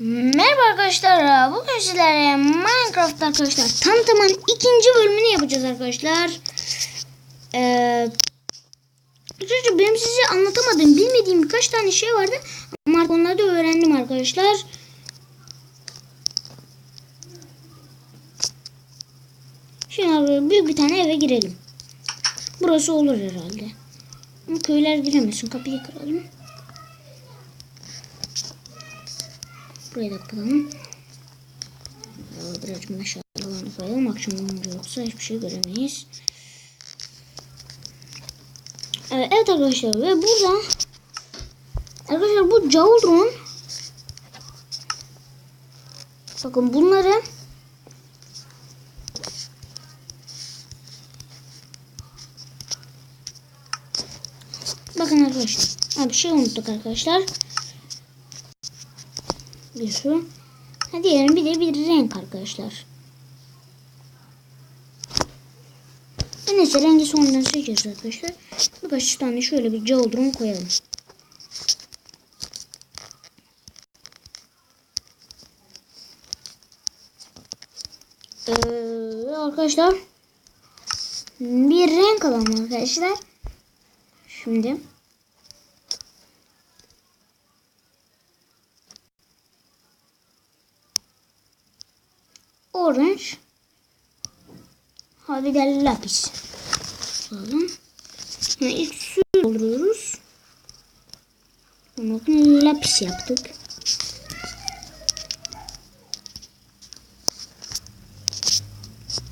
Merhaba arkadaşlar. Bugün sizlere Minecraft arkadaşlar tamam ikinci bölümünü yapacağız arkadaşlar. Ee, arkadaşlar benim size anlatamadığım, bilmediğim birkaç tane şey vardı. Ama onları da öğrendim arkadaşlar. Şimdi büyük bir tane eve girelim. Burası olur herhalde. Köyler giremesin. Kapıyı kıralım. Burayı da. Ee, Birazcık meşalerini koyalım. Akşam olunca yoksa hiçbir şey göremeyiz. Evet, evet arkadaşlar ve burada arkadaşlar bu Jawdron bakın bunları bakın arkadaşlar bir şey unuttuk arkadaşlar bir şu. Ha diğerini bir de bir renk arkadaşlar. Neyse rengi sonradan seçeceğiz arkadaşlar. Birkaç tane şöyle bir cauldron koyalım. Ee, arkadaşlar bir renk alalım arkadaşlar. Şimdi orange ha bir de lapis alalım. Yani ilk su dolduruyoruz. Bakın lapis yaptık.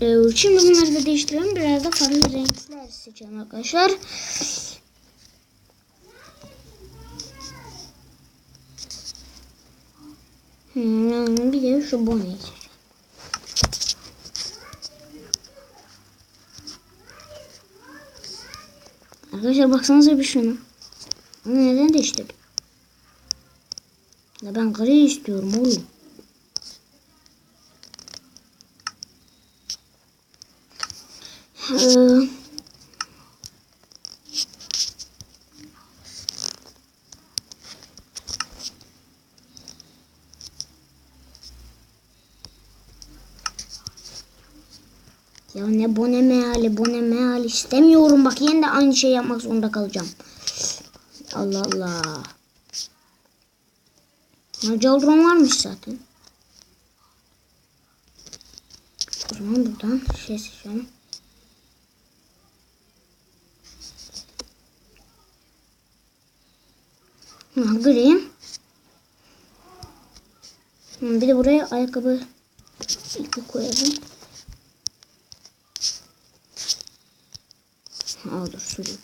Ee, şimdi bunları da değiştirelim. Biraz da farklı renkler seçelim arkadaşlar. Hmm, bir de şu boneyi Arkadaşlar baksanıza bir şuna. Bunu neden değiştirdim? Ya ben gri istiyorum oğlum. Ee, Ya ne bone meali bone meali istemiyorum bak yine de aynı şey yapmak zorunda kalacağım. Allah Allah. Caldron varmış zaten. O zaman buradan şey seçelim. Ha. Ha, Bir de buraya ayakkabı ipi koyalım. Aa dur su değil.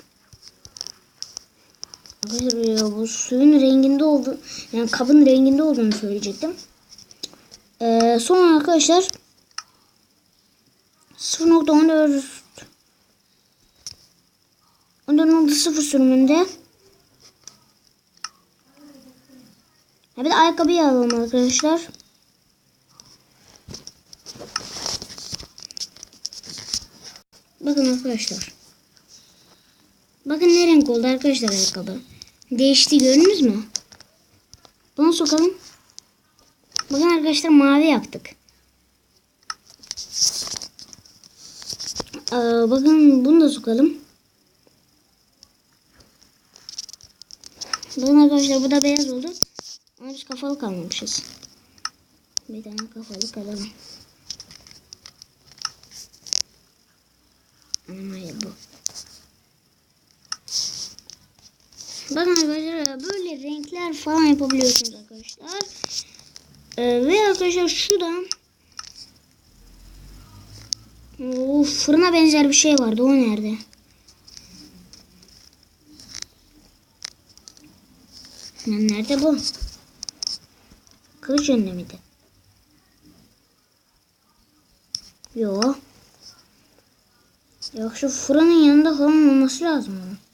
Arkadaşlar ya bu suyun renginde oldu. Yani kabın renginde olduğunu söyleyecektim. Ee, sonra arkadaşlar 0.14 14.0 sürümünde ya bir de ayakkabıyı alalım arkadaşlar. Bakın arkadaşlar. Bakın ne renk oldu arkadaşlar ayakkabı. Değişti gördünüz mü? Bunu sokalım. Bakın arkadaşlar mavi yaptık. Ee, bakın bunu da sokalım. Bakın arkadaşlar bu da beyaz oldu. Ama biz kafalı kalmamışız. Bir tane kafalı kalalım. Ama hayır bu. Bakın arkadaşlar böyle renkler falan yapabiliyorsunuz arkadaşlar. Ee, ve arkadaşlar şurada o fırına benzer bir şey vardı. O nerede? Lan nerede bu? Kılıç önünde miydi? Yok. Yok şu fırının yanında falan olması lazım onun.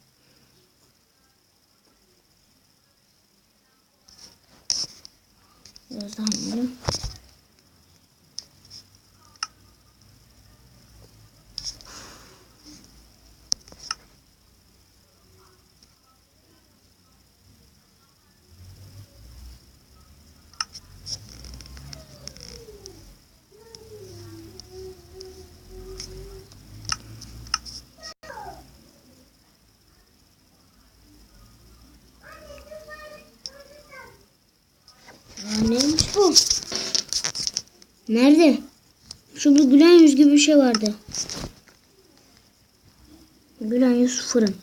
Biraz Neymiş bu? Nerede? Şu bir gülen yüz gibi bir şey vardı. Gülen yüz fırın.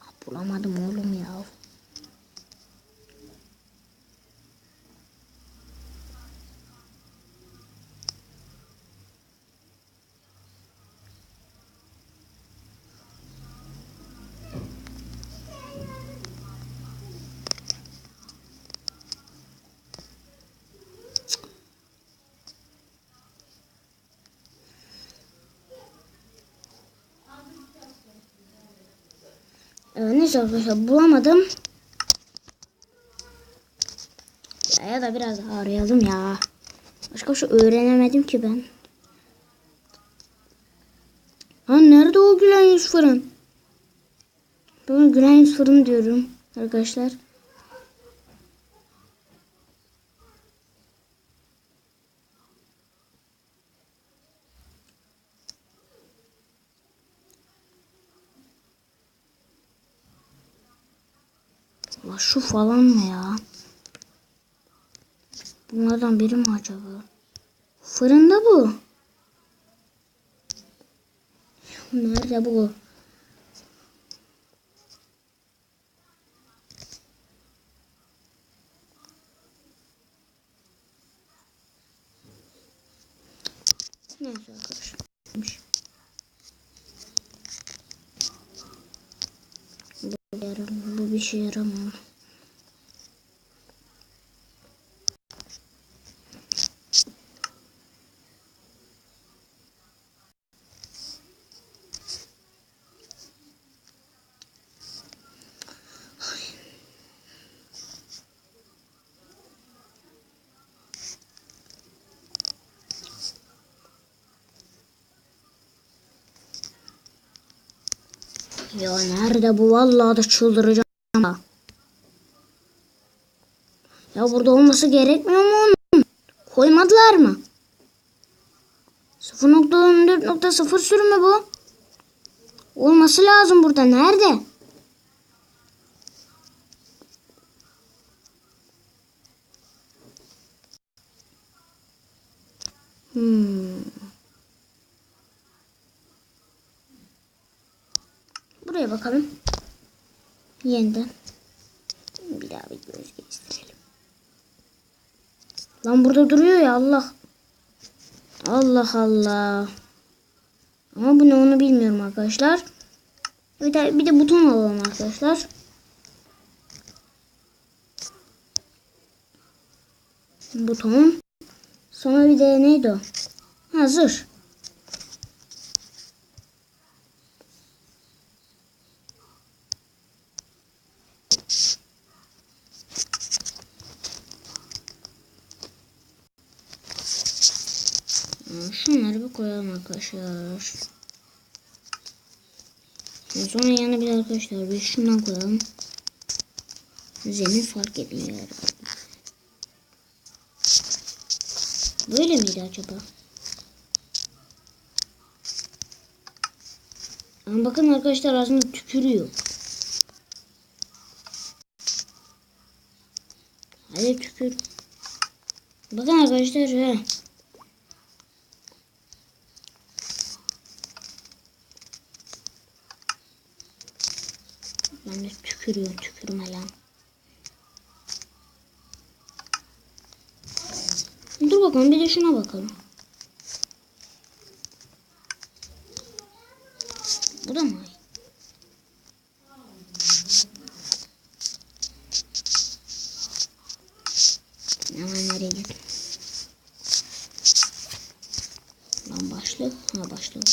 Ah, Bulamadım oğlum ya. Evet, neyse arkadaşlar bulamadım. Ya, ya da biraz arayalım ya. Başka bir şey öğrenemedim ki ben. Ha nerede o gülen yüz fırın? Ben gülen yüz fırın diyorum arkadaşlar. Şu falan mı ya? Bunlardan biri mi acaba? Fırında bu. Nerede bu? Neyse arkadaşlar. Bu, bu bir şey yaramıyor. Ya nerede bu? Vallahi da çıldıracağım. Ya burada olması gerekmiyor mu onun? Koymadılar mı? 0.14.0 sürümü bu. Olması lazım burada. Nerede? Hmm. Buraya bakalım. Yeniden. Bir daha bir göz gezdirelim. Lan burada duruyor ya Allah. Allah Allah. Ama bu ne onu bilmiyorum arkadaşlar. Bir de, bir de buton alalım arkadaşlar. Buton. Sonra bir de neydi o? Hazır. Şunları bir koyalım arkadaşlar. Sonra yanına bir arkadaşlar bir şundan koyalım. Zemin fark etmiyor. Böyle miydi acaba? Ama bakın arkadaşlar aslında tükürüyor. Hadi tükür. Bakın arkadaşlar he. Ben de tükürüyor tükürme lan. Dur bakalım bir de şuna bakalım. Bu da mı? Hemen nereye gittim? Lan başlık. Ha başlık.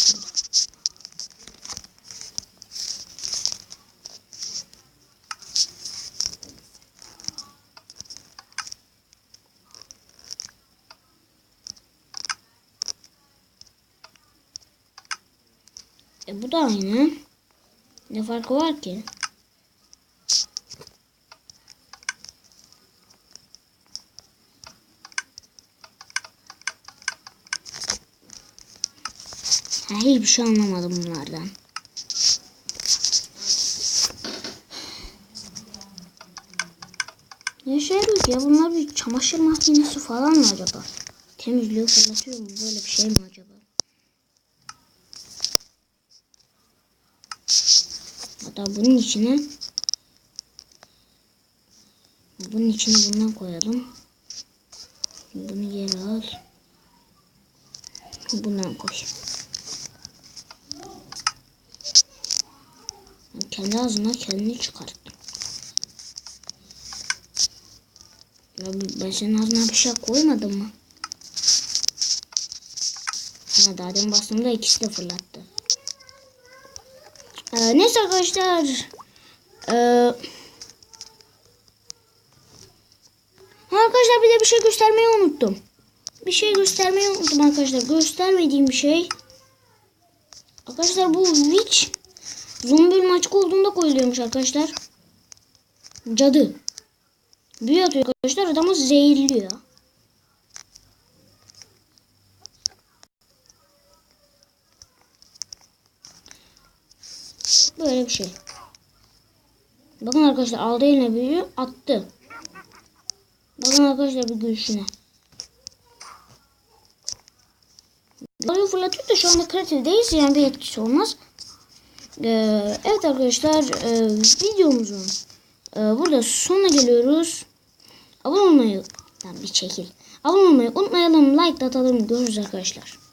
Bu da aynı. Ne farkı var ki? Ha, hiçbir şey anlamadım bunlardan. Ne şey yok ya bunlar bir çamaşır makinesi falan mı acaba? Temizliyor fırlatıyor mu? Böyle bir şey mi acaba? Hatta bunun içine bunun içine bundan koyalım. Bunu geri al. Bundan koy. Ben kendi ağzına kendini çıkarttım. Ya ben senin ağzına bir şey koymadım mı? Ha, daha demin bastığımda ikisi de fırlattı. Ee, neyse arkadaşlar. Ee, arkadaşlar bir de bir şey göstermeyi unuttum. Bir şey göstermeyi unuttum arkadaşlar. Göstermediğim bir şey. Arkadaşlar bu witch zombi ölüm açık olduğunda koyuluyormuş arkadaşlar. Cadı. Büyü atıyor arkadaşlar adamı zehirliyor. Böyle bir şey. Bakın arkadaşlar aldı eline büyüğü attı. Bakın arkadaşlar bir gülüşüne. Orayı fırlatıyor da şu anda kreatifdeyiz yani bir etkisi olmaz. Ee, evet arkadaşlar e, videomuzun e, burada sonuna geliyoruz. Abone olmayı, Lan bir çekil. Abone olmayı unutmayalım. Like da atalım. Görüşürüz arkadaşlar.